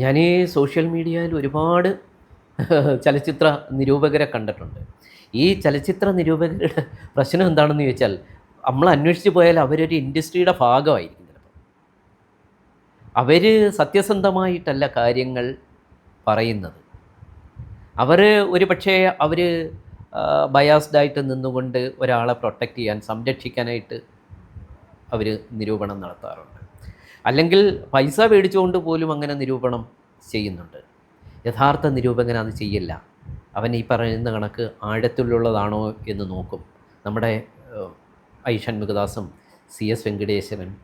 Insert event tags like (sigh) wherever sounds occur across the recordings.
ഞാൻ ഈ സോഷ്യൽ മീഡിയയിൽ ഒരുപാട് (laughs) ചലച്ചിത്ര നിരൂപകരെ കണ്ടിട്ടുണ്ട്. ഈ ചലച്ചിത്ര നിരൂപകരുടെ (laughs) പ്രശ്നം എന്താണെന്ന് ചോദിച്ചാൽ നമ്മൾ അന്വേഷിച്ച് പോയാൽ അവരൊരു ഇൻഡസ്ട്രിയുടെ ഭാഗമായിരിക്കും ചിലപ്പോൾ അവർ സത്യസന്ധമായിട്ടല്ല കാര്യങ്ങൾ പറയുന്നത്. അവർ ഒരു പക്ഷേ അവർ ബയാസ്ഡായിട്ട് നിന്നുകൊണ്ട് ഒരാളെ പ്രൊട്ടക്റ്റ് ചെയ്യാൻ സംരക്ഷിക്കാനായിട്ട് അവർ നിരൂപണം നടത്താറുണ്ട്. അല്ലെങ്കിൽ പൈസ മേടിച്ചുകൊണ്ട് പോലും അങ്ങനെ നിരൂപണം ചെയ്യുന്നുണ്ട്. യഥാർത്ഥ നിരൂപകൻ അത് ചെയ്യില്ല. അവൻ ഈ പറയുന്ന കണക്ക് ആഴത്തിലുള്ളതാണോ എന്ന് നോക്കും. നമ്മുടെ I ഷൺമുഖദാസും C S Venkateswaran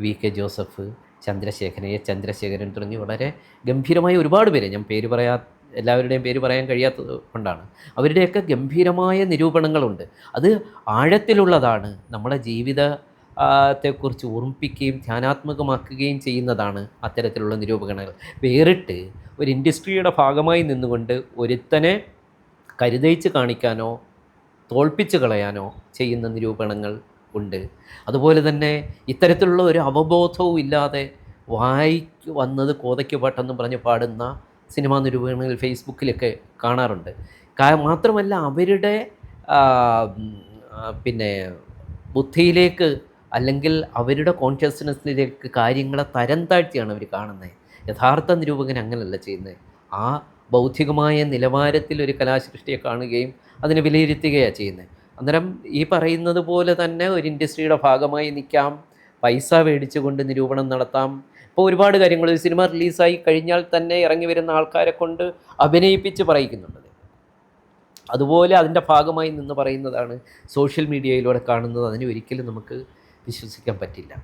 V K Joseph Chandrasekharan A Chandrasekharan തുടങ്ങി വളരെ ഗംഭീരമായ ഒരുപാട് പേര് ഞാൻ പേര് പറയാ എല്ലാവരുടെയും പേര് പറയാൻ കഴിയാത്തത് കൊണ്ടാണ്. അവരുടെയൊക്കെ ഗംഭീരമായ നിരൂപണങ്ങളുണ്ട്. അത് ആഴത്തിലുള്ളതാണ്. നമ്മുടെ ജീവിത ത്തെക്കുറിച്ച് ഓർമ്മിപ്പിക്കുകയും ധ്യാനാത്മകമാക്കുകയും ചെയ്യുന്നതാണ് അത്തരത്തിലുള്ള നിരൂപണങ്ങൾ വേറിട്ട് ഒരു ഇൻഡസ്ട്രിയുടെ ഭാഗമായി നിന്നുകൊണ്ട് ഒരുത്തനെ കരുതയിച്ച് കാണിക്കാനോ തോൽപ്പിച്ച് കളയാനോ ചെയ്യുന്ന നിരൂപണങ്ങൾ ഉണ്ട്. അതുപോലെ തന്നെ ഇത്തരത്തിലുള്ള ഒരു അവബോധവും ഇല്ലാതെ വായിക്ക് വന്നത് കോതയ്ക്ക് പാട്ടെന്ന് പറഞ്ഞ് പാടുന്ന സിനിമാ നിരൂപണങ്ങൾ ഫേസ്ബുക്കിലൊക്കെ കാണാറുണ്ട്. മാത്രമല്ല അവരുടെ പിന്നെ ബുദ്ധിയിലേക്ക് അല്ലെങ്കിൽ അവരുടെ കോൺഷ്യസ്നെസ്സിലേക്ക് കാര്യങ്ങളെ തരം താഴ്ത്തിയാണ് അവർ കാണുന്നത്. യഥാർത്ഥ നിരൂപകൻ അങ്ങനെയല്ല ചെയ്യുന്നത്. ആ ബൗദ്ധികമായ നിലവാരത്തിൽ ഒരു കലാസൃഷ്ടിയെ കാണുകയും അതിനെ വിലയിരുത്തുകയാണ് ചെയ്യുന്നത്. അന്നേരം ഈ പറയുന്നത് പോലെ തന്നെ ഒരു ഇൻഡസ്ട്രിയുടെ ഭാഗമായി നിൽക്കാം. പൈസ മേടിച്ചുകൊണ്ട് നിരൂപണം നടത്താം. ഇപ്പോൾ ഒരുപാട് കാര്യങ്ങൾ. ഒരു സിനിമ റിലീസായി കഴിഞ്ഞാൽ തന്നെ ഇറങ്ങി വരുന്ന ആൾക്കാരെ കൊണ്ട് അഭിനയിപ്പിച്ച് പറയിക്കുന്നുണ്ട്. അതുപോലെ അതിന്റെ ഭാഗമായി നിന്ന് പറയുന്നതാണ് സോഷ്യൽ മീഡിയയിലൂടെ കാണുന്നത്. അതിന് ഒരിക്കലും നമുക്ക് വിശ്വസിക്കാൻ പറ്റില്ല.